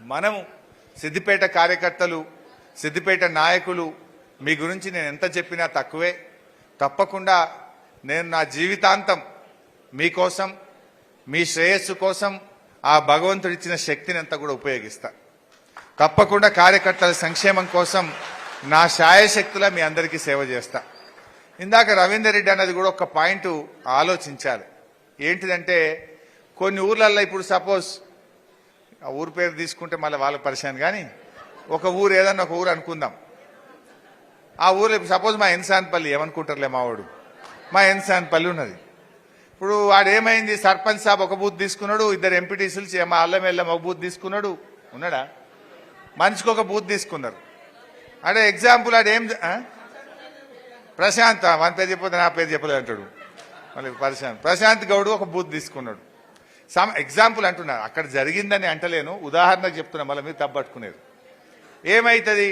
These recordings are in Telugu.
మనము సిద్దిపేట కార్యకర్తలు సిద్దిపేట నాయకులు మీ గురించి నేను ఎంత చెప్పినా తక్కువే. తప్పకుండా నేను నా జీవితాంతం మీకోసం మీ శ్రేయస్సు కోసం ఆ భగవంతుడు ఇచ్చిన శక్తిని అంతా కూడా ఉపయోగిస్తా. తప్పకుండా కార్యకర్తల సంక్షేమం కోసం నా శాయశక్తుల మీ అందరికీ సేవ చేస్తా. ఇందాక రవీందర్ రెడ్డి అన్నది కూడా ఒక పాయింట్ ఆలోచించాలి. ఏంటిదంటే కొన్ని ఊర్లల్లో ఇప్పుడు సపోజ్ ఆ ఊరు పేరు తీసుకుంటే మళ్ళీ వాళ్ళకి పరిశాన్ కానీ ఒక ఊరు ఏదన్నా ఒక ఊరు అనుకుందాం. ఆ ఊరు సపోజ్ మా ఎన్సాన్పల్లి ఏమనుకుంటారులే మా వాడు మా ఎన్సాన్పల్లి ఉన్నది. ఇప్పుడు వాడు ఏమైంది సర్పంచ్ సాబ్ ఒక బూత్ తీసుకున్నాడు ఇద్దరు ఎంపీటీసీలు మా అల్లం ఎల్లం ఒక బూత్ తీసుకున్నాడు. ఉన్నాడా? మనిషికి ఒక బూత్ తీసుకున్నారు. అంటే ఎగ్జాంపుల్ ఆడు ఏం ప్రశాంత్ ఆ, పేరు చెప్పొద్దు నా పేరు చెప్పలేదు అంటాడు. మళ్ళీ ప్రశాంత్ ప్రశాంత్ గౌడ్ ఒక బూత్ తీసుకున్నాడు. సమ్ ఎగ్జాంపుల్ అంటున్నారు అక్కడ జరిగిందని అంటలేను. ఉదాహరణకు చెప్తున్నా. మళ్ళీ మీరు తప్పట్టుకునేది ఏమైతుంది?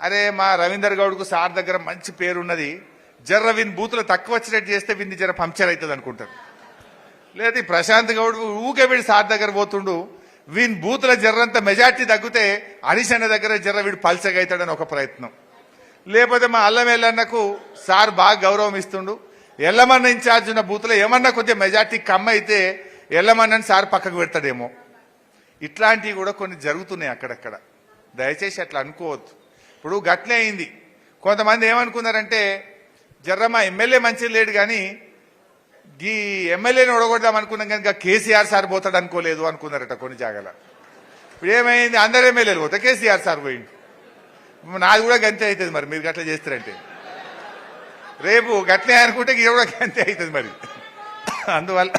అరే మా రవీందర్ గౌడ్కు సార్ దగ్గర మంచి పేరు ఉన్నది జర్ర విన్ బూతులు తక్కువ వచ్చినట్టు చేస్తే విన్ని జర పంక్చర్ అవుతుంది అనుకుంటారు. లేదా ప్రశాంత్ గౌడ్ ఊకే వీడు సార్ దగ్గర పోతుండు. వీన్ బూతుల జర్రంత మెజార్టీ తగ్గితే హరీష్ అన్న దగ్గర జర్ర వీడు పల్చగా అవుతాడని ఒక ప్రయత్నం. లేకపోతే మా అల్లం ఎల్లన్నకు సార్ బాగా గౌరవం ఇస్తుండు. ఎల్లమన్న ఇన్ఛార్జ్ ఉన్న బూతులు ఏమన్నా కొద్దిగా మెజార్టీ కమ్ అయితే ఎల్లమన్నని సార్ పక్కకు పెడతాడేమో. ఇట్లాంటివి కూడా కొన్ని జరుగుతున్నాయి అక్కడక్కడ. దయచేసి అట్లా అనుకోవద్దు. ఇప్పుడు గట్లే అయింది. కొంతమంది ఏమనుకున్నారంటే జర్రమ్మ ఎమ్మెల్యే మంచి లేడు కానీ ఈ ఎమ్మెల్యేని ఒడగొడదాం అనుకున్నాం కనుక కేసీఆర్ సార్ పోతాడు అనుకోలేదు అనుకున్నారట కొన్ని జాగాల. ఇప్పుడు ఏమైంది? అందరు ఎమ్మెల్యేలు పోతే కేసీఆర్ సార్ పోయింది నాది కూడా గంతే అవుతుంది మరి. మీరు గట్లా చేస్తారంటే. రేపు గట్లే అనుకుంటే ఇది కూడా గంతే అవుతుంది మరి. అందువల్ల